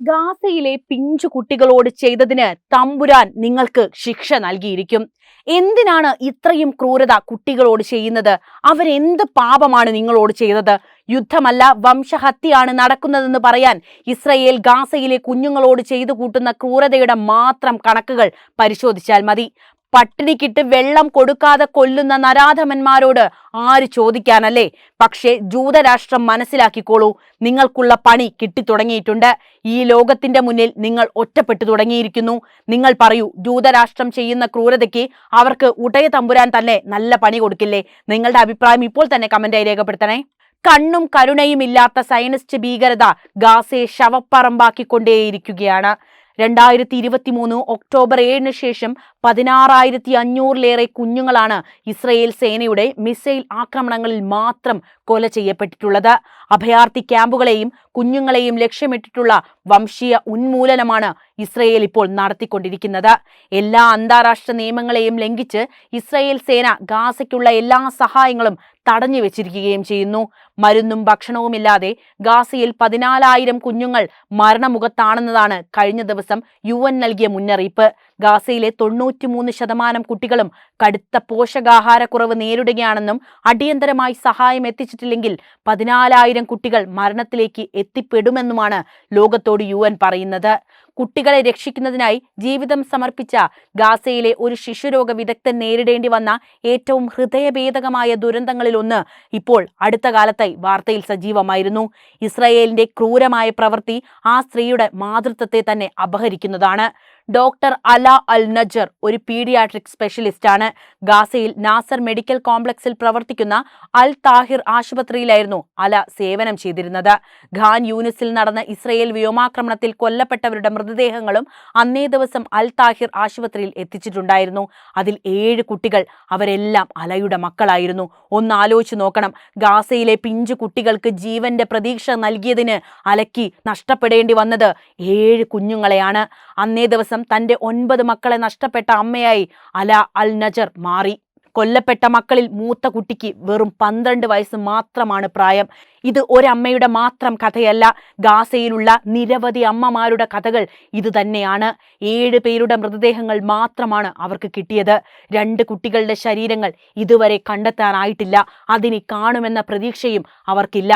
ഗാസയിലെ പിഞ്ചു കുട്ടികളോട് ചെയ്തതിന് തമ്പുരാൻ നിങ്ങൾക്ക് ശിക്ഷ നൽകിയിരിക്കും. എന്തിനാണ് ഇത്രയും ക്രൂരത കുട്ടികളോട് ചെയ്യുന്നത്? അവരെന്ത് പാപമാണ് നിങ്ങളോട് ചെയ്തത്? യുദ്ധമല്ല വംശഹത്യയാണ് നടക്കുന്നതെന്ന് പറയാൻ ഇസ്രയേൽ ഗാസയിലെ കുഞ്ഞുങ്ങളോട് ചെയ്തു കൂട്ടുന്ന ക്രൂരതയുടെ മാത്രം കണക്കുകൾ പരിശോധിച്ചാൽ മതി. പട്ടിണിക്കിട്ട് വെള്ളം കൊടുക്കാതെ കൊല്ലുന്ന നരാധമന്മാരോട് ആര് ചോദിക്കാനല്ലേ? പക്ഷേ ജൂതരാഷ്ട്രം മനസ്സിലാക്കിക്കോളൂ നിങ്ങൾക്കുള്ള പണി കിട്ടിത്തുടങ്ങിയിട്ടുണ്ട്. ഈ ലോകത്തിന്റെ മുന്നിൽ നിങ്ങൾ ഒറ്റപ്പെട്ടു തുടങ്ങിയിരിക്കുന്നു. നിങ്ങൾ പറയൂ ജൂതരാഷ്ട്രം ചെയ്യുന്ന ക്രൂരതയ്ക്ക് അവർക്ക് ഉടയ തമ്പുരാൻ തന്നെ നല്ല പണി കൊടുക്കില്ലേ? നിങ്ങളുടെ അഭിപ്രായം ഇപ്പോൾ തന്നെ കമന്റായി രേഖപ്പെടുത്തണേ. കണ്ണും കരുണയും ഇല്ലാത്ത സയനിസ്റ്റ് ഭീകരത ഗാസയെ ശവപ്പറമ്പാക്കിക്കൊണ്ടേയിരിക്കുകയാണ്. രണ്ടായിരത്തി ഇരുപത്തി മൂന്ന് ഒക്ടോബർ ഏഴിന് ശേഷം പതിനാറായിരത്തി അഞ്ഞൂറിലേറെ കുഞ്ഞുങ്ങളാണ് ഇസ്രയേൽ സേനയുടെ മിസൈൽ ആക്രമണങ്ങളിൽ മാത്രം കൊല ചെയ്യപ്പെട്ടിട്ടുള്ളത്. അഭയാർത്ഥി ക്യാമ്പുകളെയും കുഞ്ഞുങ്ങളെയും ലക്ഷ്യമിട്ടിട്ടുള്ള വംശീയ ഉന്മൂലനമാണ് ഇസ്രയേൽ ഇപ്പോൾ നടത്തിക്കൊണ്ടിരിക്കുന്നത്. എല്ലാ അന്താരാഷ്ട്ര നിയമങ്ങളെയും ലംഘിച്ച് ഇസ്രയേൽ സേന ഗാസയ്ക്കുള്ള എല്ലാ സഹായങ്ങളും തടഞ്ഞു വെച്ചിരിക്കുകയും ചെയ്യുന്നു. മരുന്നും ഭക്ഷണവുമില്ലാതെ ഗാസയിൽ പതിനാലായിരം കുഞ്ഞുങ്ങൾ മരണമുഖത്താണെന്നതാണ് കഴിഞ്ഞ ദിവസം യു നൽകിയ മുന്നറിയിപ്പ്. ഗാസയിലെ തൊണ്ണൂറ്റിമൂന്ന് ശതമാനം കുട്ടികളും കടുത്ത പോഷകാഹാരക്കുറവ് നേരിടുകയാണെന്നും അടിയന്തരമായി സഹായം എത്തിച്ചിട്ടില്ലെങ്കിൽ പതിനാലായിരം കുട്ടികൾ മരണത്തിലേക്ക് എത്തിപ്പെടുമെന്നുമാണ് ലോകത്തോട് യു പറയുന്നത്. കുട്ടികളെ രക്ഷിക്കുന്നതിനായി ജീവിതം സമർപ്പിച്ച ഗാസയിലെ ഒരു ശിശുരോഗ വിദഗ്ധൻ നേരിടേണ്ടി വന്ന ഏറ്റവും ഹൃദയഭേദകമായ ദുരന്തങ്ങളിലൊന്ന് ഇപ്പോൾ അടുത്ത കാലത്തായി വാർത്തയിൽ സജീവമായിരുന്നു. ഇസ്രായേലിന്റെ ക്രൂരമായ പ്രവൃത്തി ആ സ്ത്രീയുടെ മാതൃത്വത്തെ തന്നെ അപഹരിക്കുന്നതാണ്. ഡോക്ടർ അല അൽ നജർ ഒരു പീഡിയാട്രിക് സ്പെഷ്യലിസ്റ്റ് ആണ്. ഗാസയിൽ നാസർ മെഡിക്കൽ കോംപ്ലക്സിൽ പ്രവർത്തിക്കുന്ന അൽ താഹിർ ആശുപത്രിയിലായിരുന്നു അല സേവനം ചെയ്തിരുന്നത്. ഖാൻ യൂനിസിൽ നടന്ന ഇസ്രയേൽ വ്യോമാക്രമണത്തിൽ കൊല്ലപ്പെട്ടവരുടെ മൃതദേഹങ്ങളും അന്നേ ദിവസം അൽ താഹിർ ആശുപത്രിയിൽ എത്തിച്ചിട്ടുണ്ടായിരുന്നു. അതിൽ ഏഴ് കുട്ടികൾ അവരെല്ലാം അലയുടെ മക്കളായിരുന്നു. ഒന്ന് ആലോചിച്ച് നോക്കണം. ഗാസയിലെ പിഞ്ചു കുട്ടികൾക്ക് ജീവന്റെ പ്രതീക്ഷ നൽകിയതിന് അലക്കി നഷ്ടപ്പെടേണ്ടി വന്നത് ഏഴ് കുഞ്ഞുങ്ങളെയാണ്. അന്നേ ദിവസം തന്റെ ഒൻപത് മക്കളെ നഷ്ടപ്പെട്ട അമ്മയായി അല അൽ നജർ മാറി. കൊല്ലപ്പെട്ട മക്കളിൽ മൂത്ത കുട്ടിക്ക് വെറും പന്ത്രണ്ട് വയസ്സ് മാത്രമാണ് പ്രായം. ഇത് ഒരമ്മയുടെ മാത്രം കഥയല്ല ഗാസയിലുള്ള നിരവധി അമ്മമാരുടെ കഥകൾ ഇത് തന്നെയാണ്. ഏഴ് പേരുടെ മൃതദേഹങ്ങൾ മാത്രമാണ് അവർക്ക് കിട്ടിയത്. രണ്ട് കുട്ടികളുടെ ശരീരങ്ങൾ ഇതുവരെ കണ്ടെത്താനായിട്ടില്ല. അതിനി കാണുമെന്ന പ്രതീക്ഷയും അവർക്കില്ല.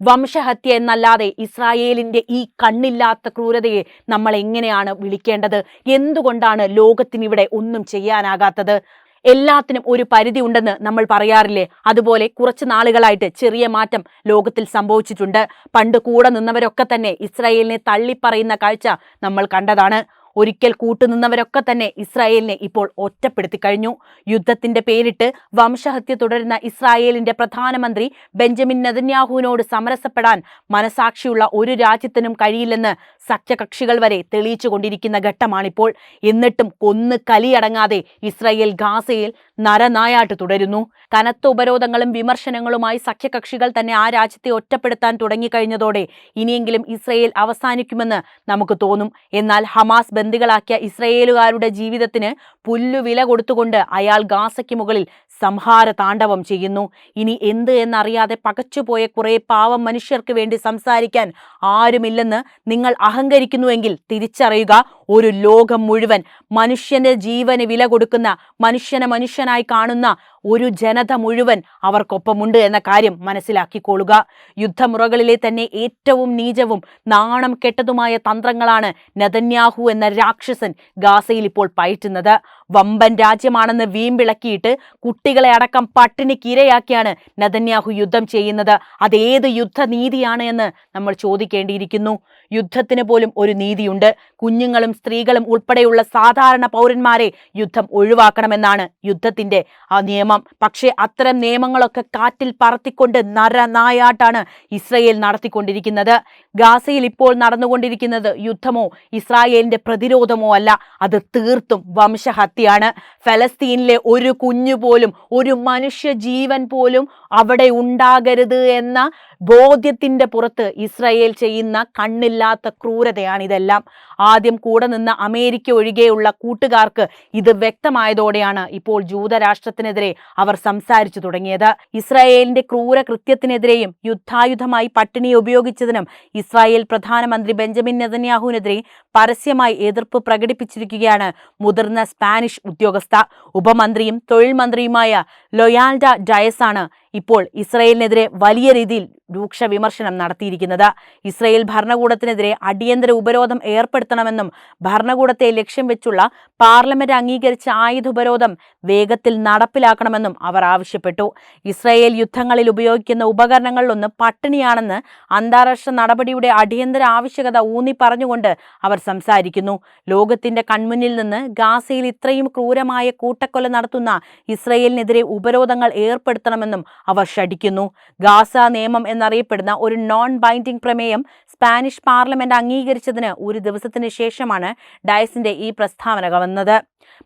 വംശഹത്യ എന്നല്ലാതെ ഇസ്രായേലിന്റെ ഈ കണ്ണില്ലാത്ത ക്രൂരതയെ നമ്മൾ എങ്ങനെയാണ് വിളിക്കേണ്ടത്? എന്തുകൊണ്ടാണ് ലോകത്തിനിവിടെ ഒന്നും ചെയ്യാനാകാത്തത്? എല്ലാത്തിനും ഒരു പരിധി ഉണ്ടെന്ന് നമ്മൾ പറയാറില്ലേ? അതുപോലെ കുറച്ച് നാളുകളായിട്ട് ചെറിയ മാറ്റം ലോകത്തിൽ സംഭവിച്ചിട്ടുണ്ട്. പണ്ട് കൂടെ നിന്നവരൊക്കെ തന്നെ ഇസ്രായേലിനെ തള്ളിപ്പറയുന്ന കാഴ്ച നമ്മൾ കണ്ടതാണ്. ഒരിക്കൽ കൂട്ടുനിന്നവരൊക്കെ തന്നെ ഇസ്രായേലിനെ ഇപ്പോൾ ഒറ്റപ്പെടുത്തി കഴിഞ്ഞു. യുദ്ധത്തിന്റെ പേരിട്ട് വംശഹത്യ തുടരുന്ന ഇസ്രായേലിന്റെ പ്രധാനമന്ത്രി ബെഞ്ചമിൻ നെതന്യാഹുവിനോട് സമരസപ്പെടാൻ മനസാക്ഷിയുള്ള ഒരു രാജ്യത്തിനും കഴിയില്ലെന്ന് സഖ്യകക്ഷികൾ വരെ തെളിയിച്ചു കൊണ്ടിരിക്കുന്ന ഘട്ടമാണിപ്പോൾ. എന്നിട്ടും കൊന്ന് കലിയടങ്ങാതെ ഇസ്രായേൽ ഗാസയിൽ നരനായാട്ട് തുടരുന്നു. കനത്ത ഉപരോധങ്ങളും വിമർശനങ്ങളുമായി സഖ്യകക്ഷികൾ തന്നെ ആ രാജ്യത്തെ ഒറ്റപ്പെടുത്താൻ തുടങ്ങിക്കഴിഞ്ഞതോടെ ഇനിയെങ്കിലും ഇസ്രയേൽ അവസാനിക്കുമെന്ന് നമുക്ക് തോന്നും. എന്നാൽ ഹമാസ് ബന്ദികളാക്കിയ ഇസ്രയേലുകാരുടെ ജീവിതത്തിന് പുല്ലു വില കൊടുത്തുകൊണ്ട് അയാൾ ഗാസയ്ക്ക് മുകളിൽ സംഹാര താണ്ഡവം ചെയ്യുന്നു. ഇനി എന്ത് എന്നറിയാതെ പകച്ചുപോയ കുറെ പാവം മനുഷ്യർക്ക് വേണ്ടി സംസാരിക്കാൻ ആരുമില്ലെന്ന് നിങ്ങൾ അഹങ്കരിക്കുന്നുവെങ്കിൽ തിരിച്ചറിയുക ഒരു ലോകം മുഴുവൻ മനുഷ്യന്റെ ജീവന് വില കൊടുക്കുന്ന മനുഷ്യനെ മനുഷ്യനായി കാണുന്ന ഒരു ജനത മുഴുവൻ അവർക്കൊപ്പമുണ്ട് എന്ന കാര്യം മനസ്സിലാക്കിക്കൊള്ളുക. യുദ്ധമുറകളിലെ തന്നെ ഏറ്റവും നീചവും നാണം കെട്ടതുമായ തന്ത്രങ്ങളാണ് നെതന്യാഹു എന്ന രാക്ഷസൻ ഗാസയിൽ ഇപ്പോൾ പയറ്റുന്നത്. വമ്പൻ രാജ്യമാണെന്ന് വീമ്പിളക്കിയിട്ട് കുട്ടികളെ അടക്കം പട്ടിണിക്കിരയാക്കിയാണ് നദന്യാഹു യുദ്ധം ചെയ്യുന്നത്. അതേത് യുദ്ധനീതിയാണ് എന്ന് നമ്മൾ ചോദിക്കേണ്ടിയിരിക്കുന്നു. യുദ്ധത്തിന് പോലും ഒരു നീതിയുണ്ട്. കുഞ്ഞുങ്ങളും സ്ത്രീകളും ഉൾപ്പെടെയുള്ള സാധാരണ പൗരന്മാരെ യുദ്ധം ഒഴിവാക്കണമെന്നാണ് യുദ്ധത്തിന്റെ ആ നിയമം. പക്ഷേ അത്തരം നിയമങ്ങളൊക്കെ കാറ്റിൽ പറത്തിക്കൊണ്ട് നരനായാട്ടാണ് ഇസ്രയേൽ നടത്തിക്കൊണ്ടിരിക്കുന്നത്. ഗാസയിൽ ഇപ്പോൾ നടന്നുകൊണ്ടിരിക്കുന്നത് യുദ്ധമോ ഇസ്രായേലിന്റെ പ്രതിരോധമോ അല്ല അത് തീർത്തും വംശഹത്യയാണ്. ഫലസ്തീനിലെ ഒരു കുഞ്ഞു പോലും ഒരു മനുഷ്യ ജീവൻ പോലും അവിടെ ഉണ്ടാകരുത് എന്ന ബോധ്യത്തിന്റെ പുറത്ത് ഇസ്രായേൽ ചെയ്യുന്ന കണ്ണില്ലാത്ത ക്രൂരതയാണ് ഇതെല്ലാം. ആദ്യം കൂടെ നിന്ന് അമേരിക്ക ഒഴികെയുള്ള കൂട്ടുകാർക്ക് ഇത് വ്യക്തമായതോടെയാണ് ഇപ്പോൾ ജൂതരാഷ്ട്രത്തിനെതിരെ അവർ സംസാരിച്ചു തുടങ്ങിയത്. ഇസ്രായേലിന്റെ ക്രൂര കൃത്യത്തിനെതിരെയും യുദ്ധായുധമായി പട്ടിണി ഉപയോഗിച്ചതിനും ഇസ്രായേൽ പ്രധാനമന്ത്രി ബെഞ്ചമിൻ നെതന്യാഹുവിനെതിരെ പരസ്യമായി എതിർപ്പ് പ്രകടിപ്പിച്ചിരിക്കുകയാണ് മുതിർന്ന സ്പാനിഷ് ഉദ്യോഗസ്ഥ. ഉപമന്ത്രിയും തൊഴിൽ മന്ത്രിയുമായ ലൊയാൽഡ ഡയസാണ് ഇപ്പോൾ ഇസ്രയേലിനെതിരെ വലിയ രീതിയിൽ രൂക്ഷ വിമർശനം നടത്തിയിരിക്കുന്നത്. ഇസ്രയേൽ ഭരണകൂടത്തിനെതിരെ അടിയന്തര ഉപരോധം ഏർപ്പെടുത്തണമെന്നും ഭരണകൂടത്തെ ലക്ഷ്യം വെച്ചുള്ള പാർലമെന്റ് അംഗീകരിച്ച ആയുധ ഉപരോധം വേഗത്തിൽ നടപ്പിലാക്കണമെന്നും അവർ ആവശ്യപ്പെട്ടു. ഇസ്രയേൽ യുദ്ധങ്ങളിൽ ഉപയോഗിക്കുന്ന ഉപകരണങ്ങളിലൊന്ന് പട്ടിണിയാണെന്ന് അന്താരാഷ്ട്ര നടപടിയുടെ അടിയന്തര ആവശ്യകത ഊന്നി പറഞ്ഞുകൊണ്ട് അവർ സംസാരിക്കുന്നു. ലോകത്തിന്റെ കൺമുന്നിൽ നിന്ന് ഗാസയിൽ ഇത്രയും ക്രൂരമായ കൂട്ടക്കൊല നടത്തുന്ന ഇസ്രയേലിനെതിരെ ഉപരോധങ്ങൾ ഏർപ്പെടുത്തണമെന്നും അവർ ഷടിക്കുന്നു ഗാസ നിയമം എന്നറിയപ്പെടുന്ന ഒരു നോൺ ബൈൻഡിംഗ് പ്രമേയം സ്പാനിഷ് പാർലമെന്റ് അംഗീകരിച്ചതിന് ഒരു ദിവസത്തിന് ശേഷമാണ് ഡയസിന്റെ ഈ പ്രസ്താവന വന്നത്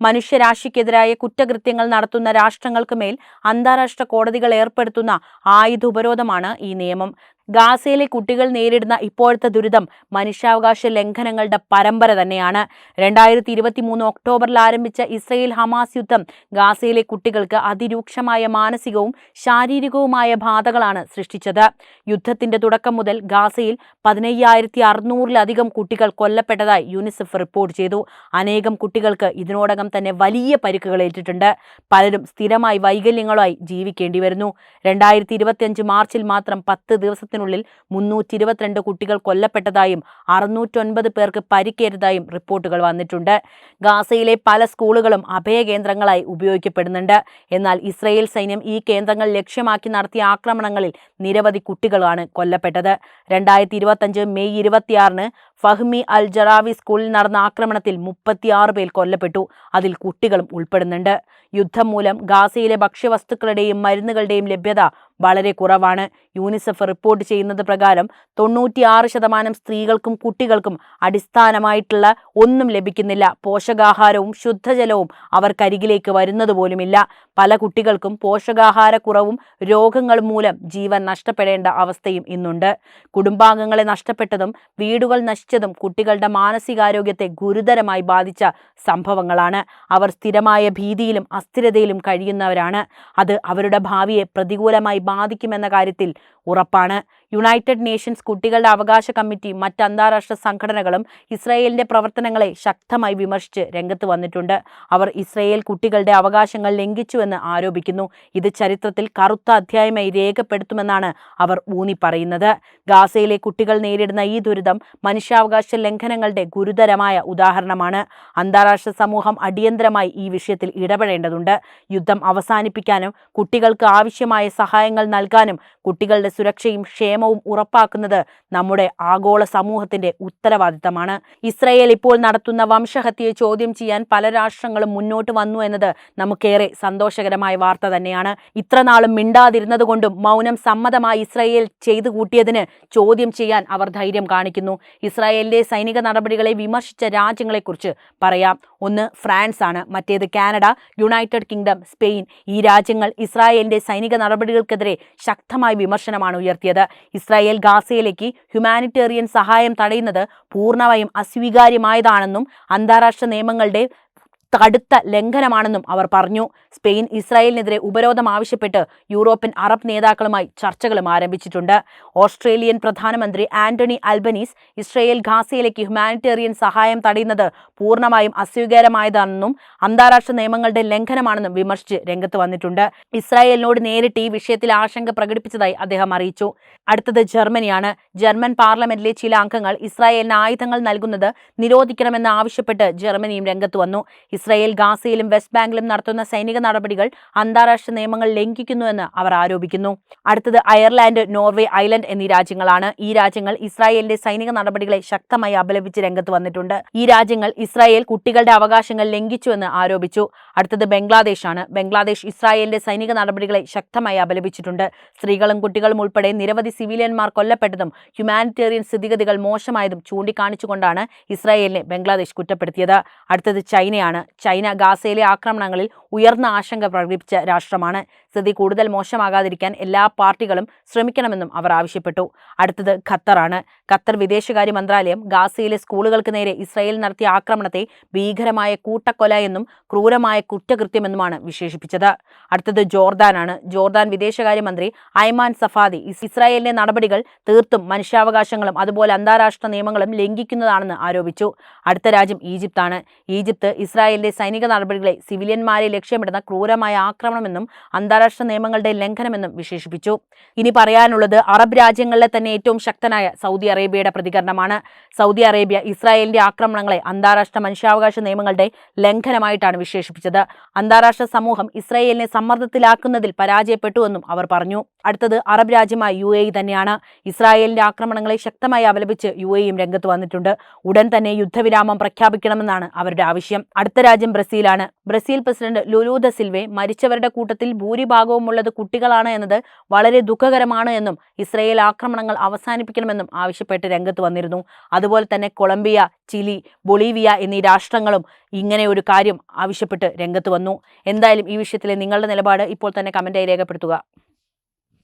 മനുഷ്യരാശിക്കെതിരായ കുറ്റകൃത്യങ്ങൾ നടത്തുന്ന രാഷ്ട്രങ്ങൾക്ക് മേൽ അന്താരാഷ്ട്ര കോടതികൾ ഏർപ്പെടുത്തുന്ന ആയുധ ഉപരോധമാണ് ഈ നിയമം. ഗാസയിലെ കുട്ടികൾ നേരിടുന്ന ഇപ്പോഴത്തെ ദുരിതം മനുഷ്യാവകാശ ലംഘനങ്ങളുടെ പരമ്പര തന്നെയാണ്. രണ്ടായിരത്തി ഇരുപത്തി മൂന്ന് ഒക്ടോബറിൽ ആരംഭിച്ച ഇസ്രയേൽ ഹമാസ് യുദ്ധം ഗാസയിലെ കുട്ടികൾക്ക് അതിരൂക്ഷമായ മാനസികവും ശാരീരികവുമായ ബാധകളാണ് സൃഷ്ടിച്ചത്. യുദ്ധത്തിന്റെ തുടക്കം മുതൽ ഗാസയിൽ പതിനയ്യായിരത്തി അറുന്നൂറിലധികം കുട്ടികൾ കൊല്ലപ്പെട്ടതായി യൂണിസെഫ് റിപ്പോർട്ട് ചെയ്തു. അനേകം കുട്ടികൾക്ക് ഇതിനോടകം തന്നെ വലിയ പരിക്കുകൾ ഏറ്റിട്ടുണ്ട്. പലരും സ്ഥിരമായി വൈകല്യങ്ങളായി ജീവിക്കേണ്ടി വരുന്നു. രണ്ടായിരത്തി മാർച്ചിൽ മാത്രം പത്ത് ദിവസത്തിനുള്ളിൽ മുന്നൂറ്റി ഇരുപത്തിരണ്ട് കുട്ടികൾ കൊല്ലപ്പെട്ടതായും അറുന്നൂറ്റൊൻപത് പേർക്ക് പരിക്കേറ്റതായും റിപ്പോർട്ടുകൾ വന്നിട്ടുണ്ട്. ഗാസയിലെ പല സ്കൂളുകളും അഭയകേന്ദ്രങ്ങളായി ഉപയോഗിക്കപ്പെടുന്നുണ്ട്. എന്നാൽ ഇസ്രയേൽ സൈന്യം ഈ കേന്ദ്രങ്ങൾ ലക്ഷ്യമാക്കി നടത്തിയ ആക്രമണങ്ങളിൽ നിരവധി കുട്ടികളാണ് കൊല്ലപ്പെട്ടത്. രണ്ടായിരത്തി ഇരുപത്തഞ്ച് മെയ് ഇരുപത്തിയാറിന് ഫഹ്മി അൽ ജറാവി സ്കൂളിൽ നടന്ന ആക്രമണത്തിൽ മുപ്പത്തിയാറ് പേർ കൊല്ലപ്പെട്ടു. അതിൽ കുട്ടികളും ഉൾപ്പെടുന്നുണ്ട്. യുദ്ധം മൂലം ഗാസയിലെ ഭക്ഷ്യവസ്തുക്കളുടെയും മരുന്നുകളുടെയും ലഭ്യത വളരെ കുറവാണ്. യൂണിസെഫ് റിപ്പോർട്ട് ചെയ്യുന്നത് പ്രകാരം തൊണ്ണൂറ്റിയാറ് ശതമാനം സ്ത്രീകൾക്കും കുട്ടികൾക്കും അടിസ്ഥാനമായിട്ടുള്ള ഒന്നും ലഭിക്കുന്നില്ല. പോഷകാഹാരവും ശുദ്ധജലവും അവർക്കരികിലേക്ക് വരുന്നത് പോലുമില്ല പല കുട്ടികൾക്കും പോഷകാഹാരക്കുറവും രോഗങ്ങൾ മൂലം ജീവൻ നഷ്ടപ്പെടേണ്ട അവസ്ഥയും ഇന്നുണ്ട്. കുടുംബാംഗങ്ങളെ നഷ്ടപ്പെട്ടതും വീടുകൾ നശിച്ചതും കുട്ടികളുടെ മാനസികാരോഗ്യത്തെ ഗുരുതരമായി ബാധിച്ച സംഭവങ്ങളാണ്. അവർ സ്ഥിരമായ ഭീതിയിലും അസ്ഥിരതയിലും കഴിയുന്നവരാണ്. അത് അവരുടെ ഭാവിയെ പ്രതികൂലമായി ബാധിക്കുമെന്ന കാര്യത്തിൽ ഉറപ്പാണ്. യുണൈറ്റഡ് നേഷൻസ് കുട്ടികളുടെ അവകാശ കമ്മിറ്റി മറ്റ് അന്താരാഷ്ട്ര സംഘടനകളും ഇസ്രായേലിന്റെ പ്രവർത്തനങ്ങളെ ശക്തമായി വിമർശിച്ച് രംഗത്ത് വന്നിട്ടുണ്ട്. അവർ ഇസ്രായേൽ കുട്ടികളുടെ അവകാശങ്ങൾ ലംഘിച്ചുവെന്ന് ആരോപിക്കുന്നു. ഇത് ചരിത്രത്തിൽ കറുത്ത അധ്യായമായി രേഖപ്പെടുത്തുമെന്നാണ് അവർ ഊന്നി പറയുന്നത് ഗാസയിലെ കുട്ടികൾ നേരിടുന്ന ഈ ദുരിതം മനുഷ്യാവകാശ ലംഘനങ്ങളുടെ ഗുരുതരമായ ഉദാഹരണമാണ്. അന്താരാഷ്ട്ര സമൂഹം അടിയന്തരമായി ഈ വിഷയത്തിൽ ഇടപെടേണ്ടതുണ്ട് യുദ്ധം അവസാനിപ്പിക്കാനും കുട്ടികൾക്ക് ആവശ്യമായ സഹായങ്ങൾ നൽകാനും കുട്ടികളുടെ സുരക്ഷയും ക്ഷേമവും ഉറപ്പാക്കുന്നത് നമ്മുടെ ആഗോള സമൂഹത്തിന്റെ ഉത്തരവാദിത്തമാണ്. ഇസ്രയേൽ ഇപ്പോൾ നടത്തുന്ന വംശഹത്യയെ ചോദ്യം ചെയ്യാൻ പല രാഷ്ട്രങ്ങളും മുന്നോട്ട് വന്നു എന്നത് നമുക്കേറെ സന്തോഷകരമായ വാർത്ത തന്നെയാണ്. ഇത്രനാളും മിണ്ടാതിരുന്നതുകൊണ്ടും മൗനം സമ്മതമായി ഇസ്രയേൽ ചെയ്തു കൂട്ടിയതിന് ചോദ്യം ചെയ്യാൻ അവർ ധൈര്യം കാണിക്കുന്നു. ഇസ്രായേലിന്റെ സൈനിക നടപടികളെ വിമർശിച്ച രാജ്യങ്ങളെക്കുറിച്ച് പറയാം. ഒന്ന് ഫ്രാൻസ് ആണ്. മറ്റേത് കാനഡ യുണൈറ്റഡ് കിങ്ഡം സ്പെയിൻ. ഈ രാജ്യങ്ങൾ ഇസ്രായേലിന്റെ സൈനിക നടപടികൾക്കെതിരെ ശക്തമായി ശക്തമായ വിമർശനമാണ് ഉയർത്തിയത്. ഇസ്രായേൽ ഗാസയിലേക്ക് ഹ്യൂമാനിറ്റേറിയൻ സഹായം തടയുന്നത് പൂർണമായും അസ്വീകാര്യമായതാണെന്നും അന്താരാഷ്ട്ര നിയമങ്ങളുടെ കടുത്ത ലംഘനമാണെന്നും അവർ പറഞ്ഞു. സ്പെയിൻ ഇസ്രായേലിനെതിരെ ഉപരോധം ആവശ്യപ്പെട്ട് യൂറോപ്യൻ അറബ് നേതാക്കളുമായി ചർച്ചകളും ആരംഭിച്ചിട്ടുണ്ട്. ഓസ്ട്രേലിയൻ പ്രധാനമന്ത്രി ആന്റണി അൽബനീസ് ഇസ്രായേൽ ഗാസയിലേക്ക് ഹ്യൂമാനിറ്റേറിയൻ സഹായം തടയുന്നത് പൂർണമായും അസ്വീകാരമായതാണെന്നും അന്താരാഷ്ട്ര നിയമങ്ങളുടെ ലംഘനമാണെന്നും വിമർശിച്ച് രംഗത്ത് വന്നിട്ടുണ്ട്. ഇസ്രായേലിനോട് നേരിട്ട് ഈ വിഷയത്തിൽ ആശങ്ക പ്രകടിപ്പിച്ചതായി അദ്ദേഹം അറിയിച്ചു. അടുത്തത് ജർമ്മനിയാണ്. ജർമ്മൻ പാർലമെന്റിലെ ചില അംഗങ്ങൾ ഇസ്രായേലിന് ആയുധങ്ങൾ നൽകുന്നത് നിരോധിക്കണമെന്ന് ആവശ്യപ്പെട്ട് ജർമ്മനിയും രംഗത്ത് വന്നു. ഇസ്രായേൽ ഗാസയിലും വെസ്റ്റ് ബാങ്കിലും നടത്തുന്ന സൈനിക നടപടികൾ അന്താരാഷ്ട്ര നിയമങ്ങൾ ലംഘിക്കുന്നുവെന്ന് അവർ ആരോപിക്കുന്നു. അടുത്തത് അയർലാൻഡ് നോർവേ ഐലൻഡ് എന്നീ രാജ്യങ്ങളാണ്. ഈ രാജ്യങ്ങൾ ഇസ്രായേലിന്റെ സൈനിക നടപടികളെ ശക്തമായി അപലപിച്ച് രംഗത്ത് വന്നിട്ടുണ്ട്. ഈ രാജ്യങ്ങൾ ഇസ്രായേൽ കുട്ടികളുടെ അവകാശങ്ങൾ ലംഘിച്ചുവെന്ന് ആരോപിച്ചു. അടുത്തത് ബംഗ്ലാദേശാണ്. ബംഗ്ലാദേശ് ഇസ്രായേലിന്റെ സൈനിക നടപടികളെ ശക്തമായി അപലപിച്ചിട്ടുണ്ട്. സ്ത്രീകളും കുട്ടികളും ഉൾപ്പെടെ നിരവധി സിവിലിയന്മാർ കൊല്ലപ്പെട്ടതും ഹ്യൂമാനിറ്റേറിയൻ സ്ഥിതിഗതികൾ മോശമായതും ചൂണ്ടിക്കാണിച്ചുകൊണ്ടാണ് ഇസ്രായേലിനെ ബംഗ്ലാദേശ് കുറ്റപ്പെടുത്തിയത്. അടുത്തത് ചൈനയാണ്. ചൈന ഗാസയിലെ ആക്രമണങ്ങളിൽ ഉയർന്ന ആശങ്ക പ്രകടിപ്പിച്ച രാഷ്ട്രമാണ്. സ്ഥിതി കൂടുതൽ മോശമാകാതിരിക്കാൻ എല്ലാ പാർട്ടികളും ശ്രമിക്കണമെന്നും അവർ ആവശ്യപ്പെട്ടു. അടുത്തത് ഖത്തറാണ്. ഖത്തർ വിദേശകാര്യ മന്ത്രാലയം ഗാസയിലെ സ്കൂളുകൾക്ക് നേരെ ഇസ്രായേൽ നടത്തിയ ആക്രമണത്തെ ഭീകരമായ കൂട്ടക്കൊല എന്നും ക്രൂരമായ കുറ്റകൃത്യമെന്നുമാണ് വിശേഷിപ്പിച്ചത്. അടുത്തത് ജോർദാനാണ്. ജോർദാൻ വിദേശകാര്യമന്ത്രി ഐമാൻ സഫാദി ഇസ്രായേലിന്റെ നടപടികൾ തീർത്തും മനുഷ്യാവകാശങ്ങളും അതുപോലെ അന്താരാഷ്ട്ര നിയമങ്ങളും ലംഘിക്കുന്നതാണെന്ന് ആരോപിച്ചു. അടുത്ത രാജ്യം ഈജിപ്താണ്. ഈജിപ്ത് ഇസ്രായേലിന്റെ സൈനിക നടപടികളെ സിവിലിയന്മാരെ ലക്ഷ്യമിടുന്ന ക്രൂരമായ ആക്രമണമെന്നും അന്താരാഷ്ട്ര നിയമങ്ങളുടെ ലംഘനമെന്നും വിശേഷിപ്പിച്ചു. ഇനി പറയാനുള്ളത് അറബ് രാജ്യങ്ങളിലെ തന്നെ ഏറ്റവും ശക്തനായ സൗദി അറേബ്യയുടെ പ്രതികരണമാണ്. സൗദി അറേബ്യ ഇസ്രായേലിന്റെ ആക്രമണങ്ങളെ അന്താരാഷ്ട്ര മനുഷ്യാവകാശ നിയമങ്ങളുടെ ലംഘനമായിട്ടാണ് വിശേഷിപ്പിച്ചത്. അന്താരാഷ്ട്ര സമൂഹം ഇസ്രായേലിനെ സമ്മർദ്ദത്തിലാക്കുന്നതിൽ പരാജയപ്പെട്ടുവെന്നും അവർ പറഞ്ഞു. അടുത്തത് അറബ് രാജ്യമായ യു എ തന്നെയാണ്. ഇസ്രായേലിന്റെ ആക്രമണങ്ങളെ ശക്തമായി അപലപിച്ച് യു എയും രംഗത്ത് വന്നിട്ടുണ്ട്. ഉടൻ തന്നെ യുദ്ധവിരാമം പ്രഖ്യാപിക്കണമെന്നാണ് അവരുടെ ആവശ്യം. അടുത്ത രാജ്യം ബ്രസീലാണ്. Brazil president Lula da Silva മരിച്ചവരുടെ കൂട്ടത്തിൽ ഭൂരിഭാഗവുമുള്ളത് കുട്ടികളാണ് എന്നത് വളരെ ദുഃഖകരമാണ് എന്നും ഇസ്രയേൽ ആക്രമണങ്ങൾ അവസാനിപ്പിക്കണമെന്നും ആവശ്യപ്പെട്ട് രംഗത്ത് വന്നിരുന്നു. അതുപോലെ തന്നെ കൊളംബിയ ചിലി ബൊളീവിയ എന്നീ രാഷ്ട്രങ്ങളും ഇങ്ങനെ ഒരു കാര്യം ആവശ്യപ്പെട്ട് രംഗത്ത് വന്നു. എന്തായാലും ഈ വിഷയത്തിലെ നിങ്ങളുടെ നിലപാട് ഇപ്പോൾ തന്നെ കമന്റായി രേഖപ്പെടുത്തുക.